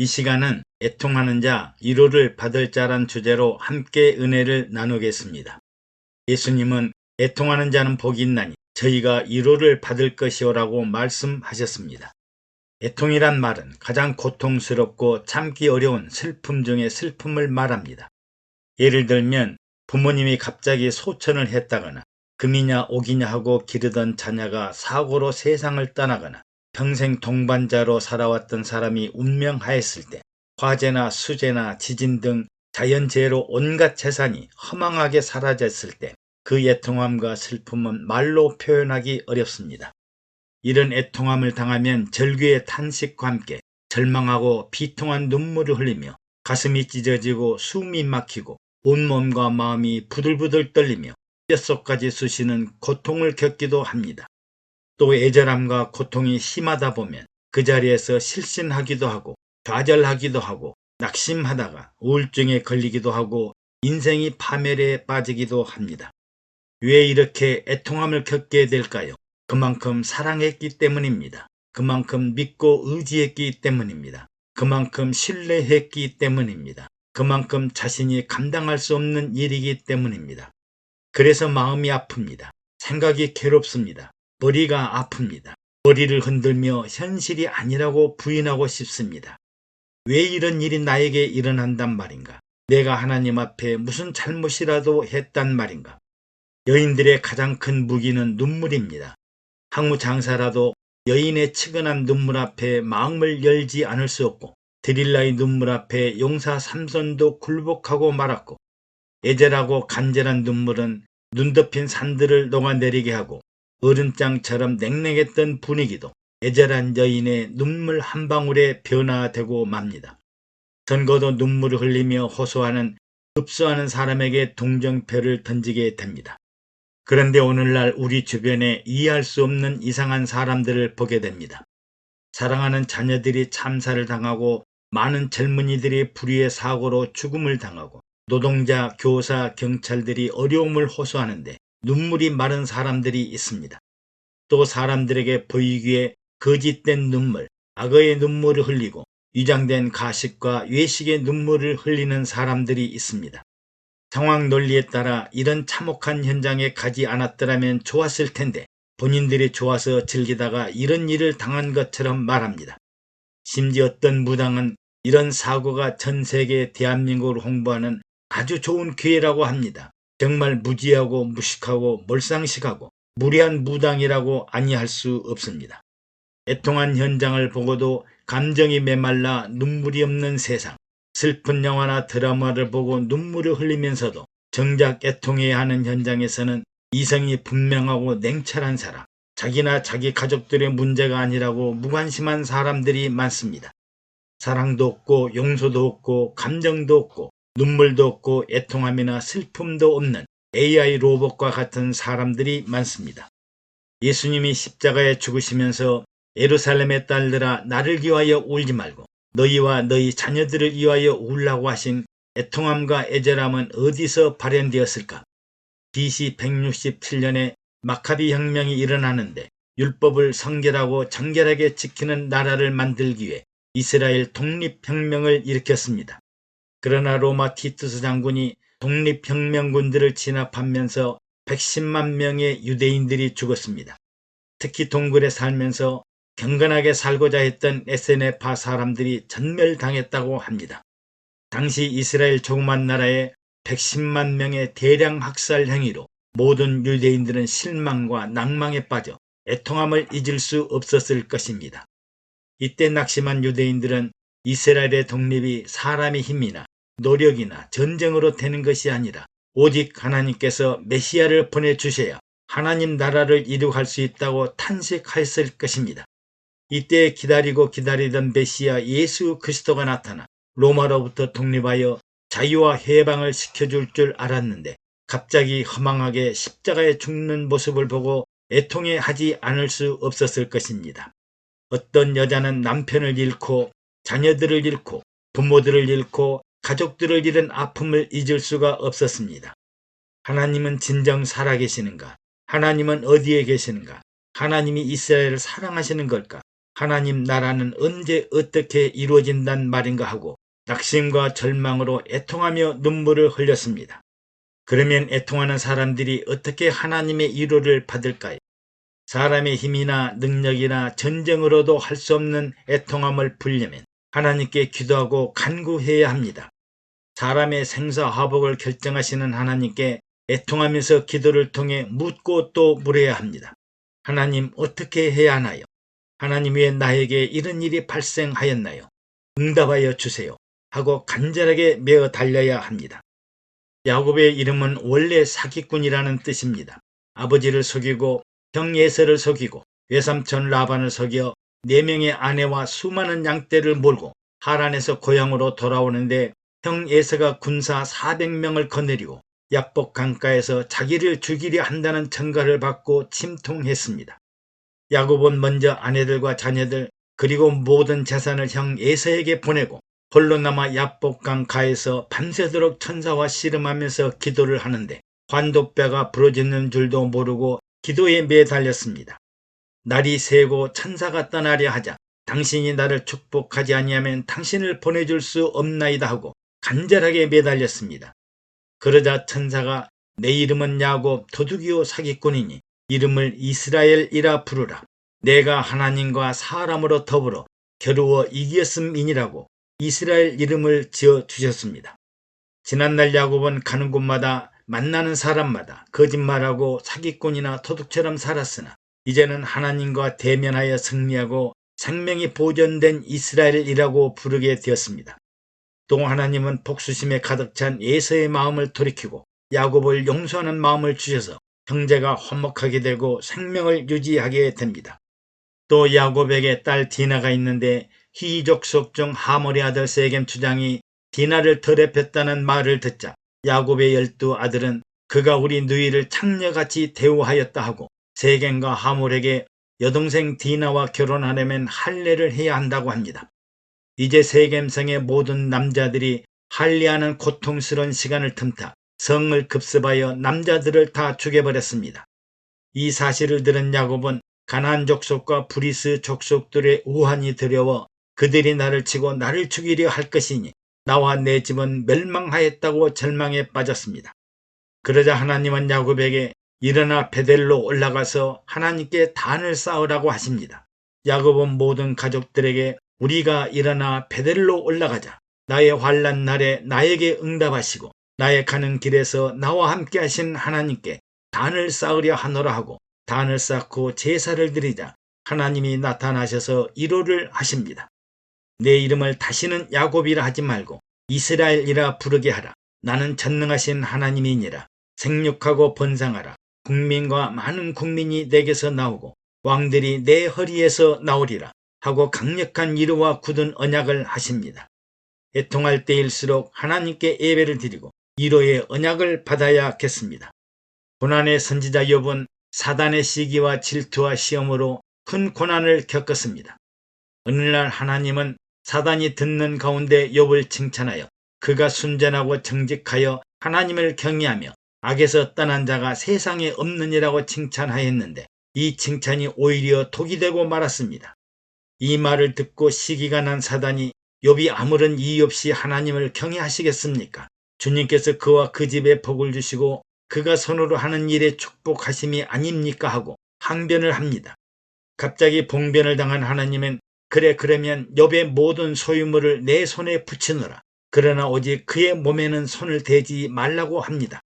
이 시간은 애통하는 자, 위로를 받을 자란 주제로 함께 은혜를 나누겠습니다. 예수님은 애통하는 자는 복이 있나니 저희가 위로를 받을 것이오라고 말씀하셨습니다. 애통이란 말은 가장 고통스럽고 참기 어려운 슬픔 중의 슬픔을 말합니다. 예를 들면 부모님이 갑자기 소천을 했다거나 금이냐 옥이냐 하고 기르던 자녀가 사고로 세상을 떠나거나 평생 동반자로 살아왔던 사람이 운명하였을 때 화재나 수재나 지진 등 자연재해로 온갖 재산이 허망하게 사라졌을 때 그 애통함과 슬픔은 말로 표현하기 어렵습니다. 이런 애통함을 당하면 절규의 탄식과 함께 절망하고 비통한 눈물을 흘리며 가슴이 찢어지고 숨이 막히고 온몸과 마음이 부들부들 떨리며 뼛속까지 쑤시는 고통을 겪기도 합니다. 또 애절함과 고통이 심하다 보면 그 자리에서 실신하기도 하고 좌절하기도 하고 낙심하다가 우울증에 걸리기도 하고 인생이 파멸에 빠지기도 합니다. 왜 이렇게 애통함을 겪게 될까요? 그만큼 사랑했기 때문입니다. 그만큼 믿고 의지했기 때문입니다. 그만큼 신뢰했기 때문입니다. 그만큼 자신이 감당할 수 없는 일이기 때문입니다. 그래서 마음이 아픕니다. 생각이 괴롭습니다. 머리가 아픕니다. 머리를 흔들며 현실이 아니라고 부인하고 싶습니다. 왜 이런 일이 나에게 일어난단 말인가? 내가 하나님 앞에 무슨 잘못이라도 했단 말인가? 여인들의 가장 큰 무기는 눈물입니다. 항무 장사라도 여인의 측은한 눈물 앞에 마음을 열지 않을 수 없고 드릴라의 눈물 앞에 용사 삼손도 굴복하고 말았고 애절하고 간절한 눈물은 눈 덮인 산들을 녹아내리게 하고 어른장처럼 냉랭했던 분위기도 애절한 여인의 눈물 한 방울에 변화되고 맙니다. 선거도 눈물을 흘리며 호소하는 흡수하는 사람에게 동정표를 던지게 됩니다. 그런데 오늘날 우리 주변에 이해할 수 없는 이상한 사람들을 보게 됩니다. 사랑하는 자녀들이 참사를 당하고 많은 젊은이들이 불의의 사고로 죽음을 당하고 노동자, 교사, 경찰들이 어려움을 호소하는데 눈물이 마른 사람들이 있습니다. 또 사람들에게 보이기에 거짓된 눈물, 악어의 눈물을 흘리고 위장된 가식과 외식의 눈물을 흘리는 사람들이 있습니다. 상황 논리에 따라 이런 참혹한 현장에 가지 않았더라면 좋았을 텐데 본인들이 좋아서 즐기다가 이런 일을 당한 것처럼 말합니다. 심지어 어떤 무당은 이런 사고가 전 세계 대한민국을 홍보하는 아주 좋은 기회라고 합니다. 정말 무지하고 무식하고 몰상식하고 무리한 무당이라고 아니할 수 없습니다. 애통한 현장을 보고도 감정이 메말라 눈물이 없는 세상, 슬픈 영화나 드라마를 보고 눈물을 흘리면서도 정작 애통해야 하는 현장에서는 이성이 분명하고 냉철한 사람, 자기나 자기 가족들의 문제가 아니라고 무관심한 사람들이 많습니다. 사랑도 없고 용서도 없고 감정도 없고 눈물도 없고 애통함이나 슬픔도 없는 AI 로봇과 같은 사람들이 많습니다. 예수님이 십자가에 죽으시면서 예루살렘의 딸들아 나를 위하여 울지 말고 너희와 너희 자녀들을 위하여 울라고 하신 애통함과 애절함은 어디서 발현되었을까? BC 167년에 마카비 혁명이 일어나는데 율법을 성결하고 정결하게 지키는 나라를 만들기 위해 이스라엘 독립혁명을 일으켰습니다. 그러나 로마 티투스 장군이 독립혁명군들을 진압하면서 110만 명의 유대인들이 죽었습니다. 특히 동굴에 살면서 경건하게 살고자 했던 SNF파 사람들이 전멸당했다고 합니다. 당시 이스라엘 조그만 나라에 110만 명의 대량 학살 행위로 모든 유대인들은 실망과 낭망에 빠져 애통함을 잊을 수 없었을 것입니다. 이때 낙심한 유대인들은 이스라엘의 독립이 사람의 힘이나 노력이나 전쟁으로 되는 것이 아니라 오직 하나님께서 메시아를 보내주셔야 하나님 나라를 이룩할 수 있다고 탄식하였을 것입니다. 이때 기다리고 기다리던 메시아 예수 그리스도가 나타나 로마로부터 독립하여 자유와 해방을 시켜줄 줄 알았는데 갑자기 허망하게 십자가에 죽는 모습을 보고 애통해 하지 않을 수 없었을 것입니다. 어떤 여자는 남편을 잃고 자녀들을 잃고 부모들을 잃고 가족들을 잃은 아픔을 잊을 수가 없었습니다. 하나님은 진정 살아계시는가? 하나님은 어디에 계시는가? 하나님이 이스라엘을 사랑하시는 걸까? 하나님 나라는 언제 어떻게 이루어진단 말인가 하고 낙심과 절망으로 애통하며 눈물을 흘렸습니다. 그러면 애통하는 사람들이 어떻게 하나님의 위로를 받을까요? 사람의 힘이나 능력이나 전쟁으로도 할 수 없는 애통함을 풀려면 하나님께 기도하고 간구해야 합니다. 사람의 생사화복을 결정하시는 하나님께 애통하면서 기도를 통해 묻고 또 물어야 합니다. 하나님 어떻게 해야 하나요? 하나님 왜 나에게 이런 일이 발생하였나요? 응답하여 주세요. 하고 간절하게 메어 달려야 합니다. 야곱의 이름은 원래 사기꾼이라는 뜻입니다. 아버지를 속이고 형 예서를 속이고 외삼촌 라반을 속여 네 명의 아내와 수많은 양떼를 몰고 하란에서 고향으로 돌아오는데 형 예서가 군사 400명을 거느리고 약복 강가에서 자기를 죽이려 한다는 청가를 받고 침통했습니다. 야곱은 먼저 아내들과 자녀들 그리고 모든 재산을 형 예서에게 보내고 홀로 남아 야복 강 가에서 밤새도록 천사와 씨름하면서 기도를 하는데 관도뼈가 부러지는 줄도 모르고 기도에 매달렸습니다. 날이 새고 천사가 떠나려 하자 당신이 나를 축복하지 아니하면 당신을 보내줄 수 없나이다 하고 간절하게 매달렸습니다. 그러자 천사가 내 이름은 야곱 도둑이요 사기꾼이니 이름을 이스라엘이라 부르라. 내가 하나님과 사람으로 더불어 겨루어 이겼음이니라고 이스라엘 이름을 지어 주셨습니다. 지난날 야곱은 가는 곳마다 만나는 사람마다 거짓말하고 사기꾼이나 도둑처럼 살았으나 이제는 하나님과 대면하여 승리하고 생명이 보존된 이스라엘이라고 부르게 되었습니다. 또 하나님은 복수심에 가득 찬 예서의 마음을 돌이키고 야곱을 용서하는 마음을 주셔서 형제가 화목하게 되고 생명을 유지하게 됩니다. 또 야곱에게 딸 디나가 있는데 희족속 중 하몰의 아들 세겜 주장이 디나를 더럽혔다는 말을 듣자 야곱의 열두 아들은 그가 우리 누이를 창녀같이 대우하였다 하고 세겜과 하몰에게 여동생 디나와 결혼하려면 할례를 해야 한다고 합니다. 이제 세겜성의 모든 남자들이 할례하는 고통스러운 시간을 틈타 성을 급습하여 남자들을 다 죽여버렸습니다. 이 사실을 들은 야곱은 가나안 족속과 브리스 족속들의 우환이 두려워 그들이 나를 치고 나를 죽이려 할 것이니 나와 내 집은 멸망하였다고 절망에 빠졌습니다. 그러자 하나님은 야곱에게 일어나 베델로 올라가서 하나님께 단을 쌓으라고 하십니다. 야곱은 모든 가족들에게 우리가 일어나 베델로 올라가자. 나의 환란 날에 나에게 응답하시고 나의 가는 길에서 나와 함께 하신 하나님께 단을 쌓으려 하노라 하고 단을 쌓고 제사를 드리자 하나님이 나타나셔서 이로를 하십니다. 내 이름을 다시는 야곱이라 하지 말고 이스라엘이라 부르게 하라. 나는 전능하신 하나님이니라. 생육하고 번성하라. 국민과 많은 국민이 내게서 나오고 왕들이 내 허리에서 나오리라 하고 강력한 이루와 굳은 언약을 하십니다. 애통할 때일수록 하나님께 예배를 드리고 이로의 언약을 받아야겠습니다. 고난의 선지자 욥은 사단의 시기와 질투와 시험으로 큰 고난을 겪었습니다. 어느 날 하나님은 사단이 듣는 가운데 욥을 칭찬하여 그가 순전하고 정직하여 하나님을 경외하며 악에서 떠난 자가 세상에 없느니라고 칭찬하였는데 이 칭찬이 오히려 독이 되고 말았습니다. 이 말을 듣고 시기가 난 사단이 욥이 아무런 이의 없이 하나님을 경외하시겠습니까? 주님께서 그와 그 집에 복을 주시고 그가 손으로 하는 일에 축복하심이 아닙니까 하고 항변을 합니다. 갑자기 봉변을 당한 하나님은 그래 그러면 욥의 모든 소유물을 내 손에 붙이느라 그러나 오직 그의 몸에는 손을 대지 말라고 합니다.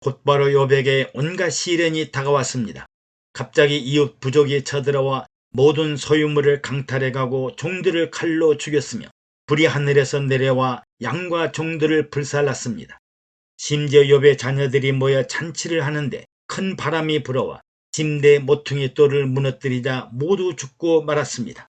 곧바로 욥에게 온갖 시련이 다가왔습니다. 갑자기 이웃 부족이 쳐들어와 모든 소유물을 강탈해가고 종들을 칼로 죽였으며 불이 하늘에서 내려와 양과 종들을 불살랐습니다. 심지어 욥의 자녀들이 모여 잔치를 하는데 큰 바람이 불어와 침대 모퉁이 돌을 무너뜨리자 모두 죽고 말았습니다.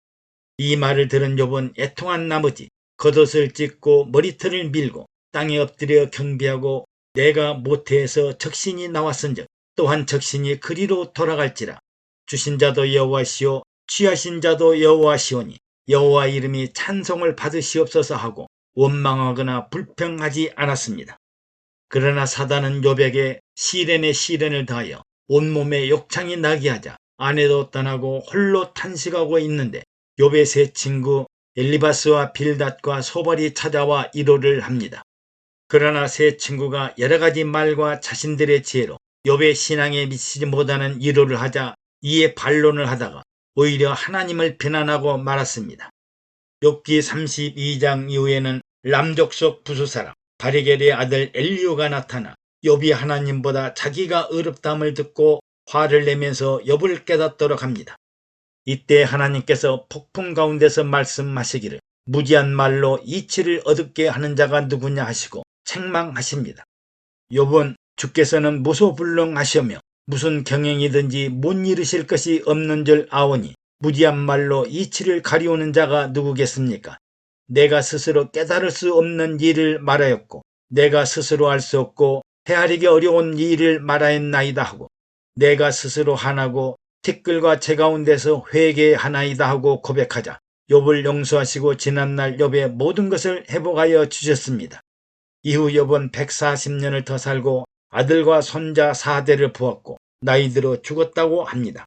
이 말을 들은 욥은 애통한 나머지 겉옷을 찢고 머리털을 밀고 땅에 엎드려 경비하고 내가 모태에서 적신이 나왔은즉 또한 적신이 그리로 돌아갈지라 주신 자도 여호와시오 취하신 자도 여호와시오니 여호와 이름이 찬송을 받으시옵소서 하고 원망하거나 불평하지 않았습니다. 그러나 사단은 욥에게 시련의 시련을 다하여 온몸에 욕창이 나게 하자 아내도 떠나고 홀로 탄식하고 있는데 세 친구 엘리바스와 빌닷과 소발이 찾아와 위로를 합니다. 그러나 세 친구가 여러 가지 말과 자신들의 지혜로 욥의 신앙에 미치지 못하는 위로를 하자 이에 반론을 하다가 오히려 하나님을 비난하고 말았습니다. 욥기 32장 이후에는 람족속 부수사람 바리겔의 아들 엘리오가 나타나 욥이 하나님보다 자기가 어렵담을 듣고 화를 내면서 욥을 깨닫도록 합니다. 이때 하나님께서 폭풍 가운데서 말씀하시기를 무지한 말로 이치를 얻게 하는 자가 누구냐 하시고 책망하십니다. 욥은 주께서는 무소불능하시며 무슨 경영이든지 못 이루실 것이 없는 줄 아오니 무지한 말로 이치를 가리우는 자가 누구겠습니까? 내가 스스로 깨달을 수 없는 일을 말하였고 내가 스스로 알 수 없고 헤아리기 어려운 일을 말하였나이다 하고 내가 스스로 하나고 티끌과 제 가운데서 회개하나이다 하고 고백하자 욥을 용서하시고 지난날 욥의 모든 것을 회복하여 주셨습니다. 이후 욥은 140년을 더 살고 아들과 손자 4대를 부었고 나이 들어 죽었다고 합니다.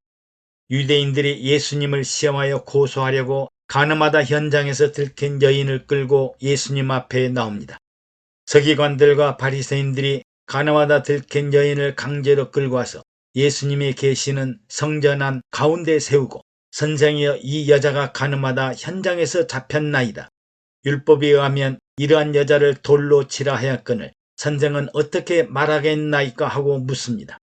유대인들이 예수님을 시험하여 고소하려고 가늠하다 현장에서 들킨 여인을 끌고 예수님 앞에 나옵니다. 서기관들과 바리새인들이 가늠하다 들킨 여인을 강제로 끌고 와서 예수님이 계시는 성전 안 가운데 세우고 선생이여 이 여자가 가늠하다 현장에서 잡혔나이다. 율법에 의하면 이러한 여자를 돌로 치라 하였거늘 선생은 어떻게 말하겠나이까 하고 묻습니다.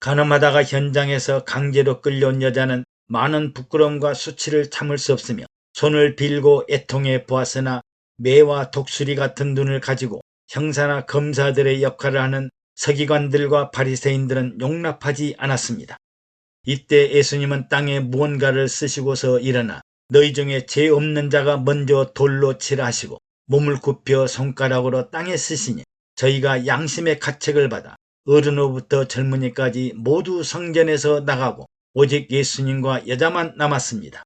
가늠하다가 현장에서 강제로 끌려온 여자는 많은 부끄러움과 수치를 참을 수 없으며 손을 빌고 애통해 보았으나 매와 독수리 같은 눈을 가지고 형사나 검사들의 역할을 하는 서기관들과 바리새인들은 용납하지 않았습니다. 이때 예수님은 땅에 무언가를 쓰시고서 일어나 너희 중에 죄 없는 자가 먼저 돌로 치라 하시고 몸을 굽혀 손가락으로 땅에 쓰시니 저희가 양심의 가책을 받아 어른으로부터 젊은이까지 모두 성전에서 나가고 오직 예수님과 여자만 남았습니다.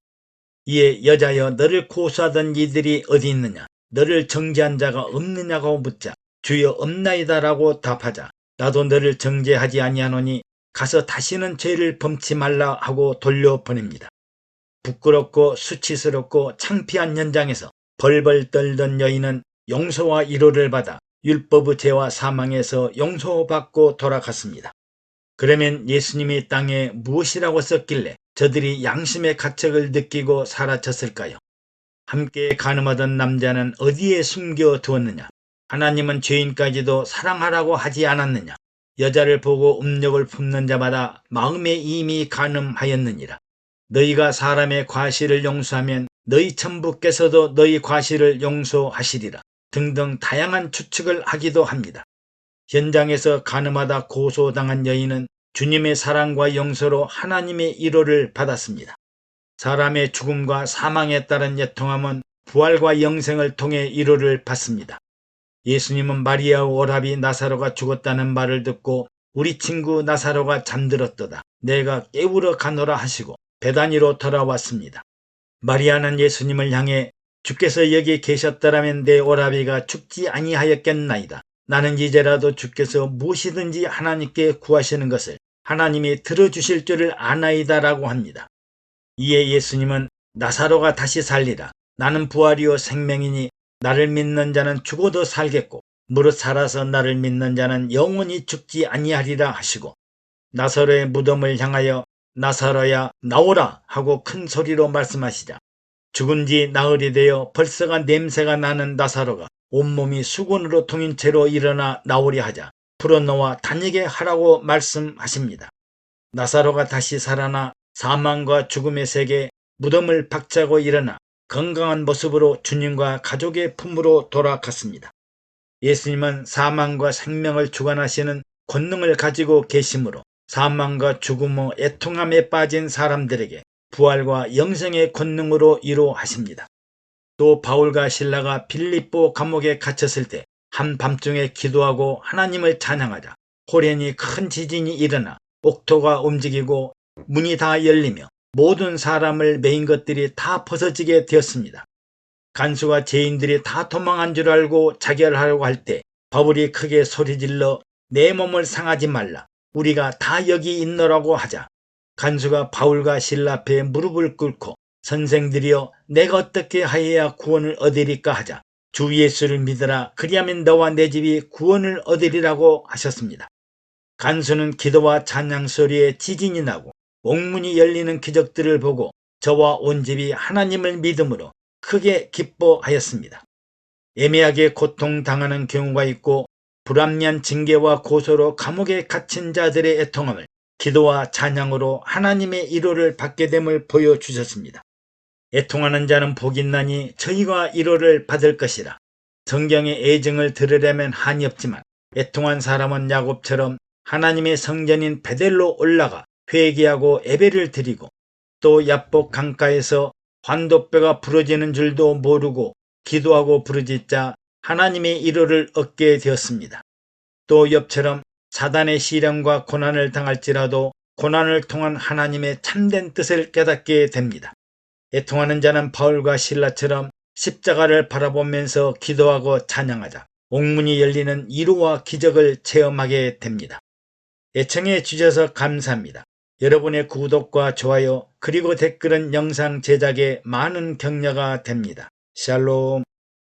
이에 여자여 너를 고소하던 이들이 어디 있느냐 너를 정죄한 자가 없느냐고 묻자 주여 없나이다라고 답하자 나도 너를 정죄하지 아니하노니 가서 다시는 죄를 범치 말라 하고 돌려보냅니다. 부끄럽고 수치스럽고 창피한 현장에서 벌벌 떨던 여인은 용서와 위로를 받아 율법의 죄와 사망에서 용서받고 돌아갔습니다. 그러면 예수님이 땅에 무엇이라고 썼길래 저들이 양심의 가책을 느끼고 사라졌을까요? 함께 가늠하던 남자는 어디에 숨겨 두었느냐? 하나님은 죄인까지도 사랑하라고 하지 않았느냐? 여자를 보고 음욕을 품는 자마다 마음에 이미 가늠하였느니라. 너희가 사람의 과실을 용서하면 너희 천부께서도 너희 과실을 용서하시리라. 등등 다양한 추측을 하기도 합니다. 현장에서 가늠하다 고소당한 여인은 주님의 사랑과 용서로 하나님의 위로를 받았습니다. 사람의 죽음과 사망에 따른 예통함은 부활과 영생을 통해 위로를 받습니다. 예수님은 마리아와 오라비 나사로가 죽었다는 말을 듣고 우리 친구 나사로가 잠들었도다. 내가 깨우러 가노라 하시고 베다니로 돌아왔습니다. 마리아는 예수님을 향해 주께서 여기 계셨더라면 내 오라비가 죽지 아니하였겠나이다. 나는 이제라도 주께서 무엇이든지 하나님께 구하시는 것을 하나님이 들어주실 줄을 아나이다라고 합니다. 이에 예수님은 나사로가 다시 살리라. 나는 부활이요 생명이니 나를 믿는 자는 죽어도 살겠고 무릇 살아서 나를 믿는 자는 영원히 죽지 아니하리라 하시고 나사로의 무덤을 향하여 나사로야 나오라 하고 큰 소리로 말씀하시자 죽은 지 나흘이 되어 벌써가 냄새가 나는 나사로가 온몸이 수건으로 통인 채로 일어나 나오려 하자 풀어놓아 다니게 하라고 말씀하십니다. 나사로가 다시 살아나 사망과 죽음의 세계 무덤을 박차고 일어나 건강한 모습으로 주님과 가족의 품으로 돌아갔습니다. 예수님은 사망과 생명을 주관하시는 권능을 가지고 계시므로 사망과 죽음의 애통함에 빠진 사람들에게 부활과 영생의 권능으로 이루하십니다. 또 바울과 신라가 빌립보 감옥에 갇혔을 때 한밤중에 기도하고 하나님을 찬양하자 호련히 큰 지진이 일어나 옥토가 움직이고 문이 다 열리며 모든 사람을 메인 것들이 다 벗어지게 되었습니다. 간수와 죄인들이 다 도망한 줄 알고 자결하려고 할 때 바울이 크게 소리질러 내 몸을 상하지 말라. 우리가 다 여기 있노라고 하자. 간수가 바울과 신라 앞에 무릎을 꿇고 선생들이여 내가 어떻게 하여야 구원을 얻으리까 하자 주 예수를 믿으라 그리하면 너와 내 집이 구원을 얻으리라고 하셨습니다. 간수는 기도와 찬양 소리에 지진이 나고 옥문이 열리는 기적들을 보고 저와 온 집이 하나님을 믿음으로 크게 기뻐하였습니다. 애매하게 고통당하는 경우가 있고 불합리한 징계와 고소로 감옥에 갇힌 자들의 애통함을 기도와 찬양으로 하나님의 위로를 받게 됨을 보여주셨습니다. 애통하는 자는 복이 있나니 저희가 위로를 받을 것이라. 성경의 애증을 들으려면 한이 없지만 애통한 사람은 야곱처럼 하나님의 성전인 베델로 올라가 회개하고 예배를 드리고 또 야복 강가에서 환도뼈가 부러지는 줄도 모르고 기도하고 부르짖자 하나님의 위로를 얻게 되었습니다. 또 엽처럼 사단의 시련과 고난을 당할지라도 고난을 통한 하나님의 참된 뜻을 깨닫게 됩니다. 애통하는 자는 바울과 신라처럼 십자가를 바라보면서 기도하고 찬양하자 옥문이 열리는 이루와 기적을 체험하게 됩니다. 애청해 주셔서 감사합니다. 여러분의 구독과 좋아요 그리고 댓글은 영상 제작에 많은 격려가 됩니다. 샬롬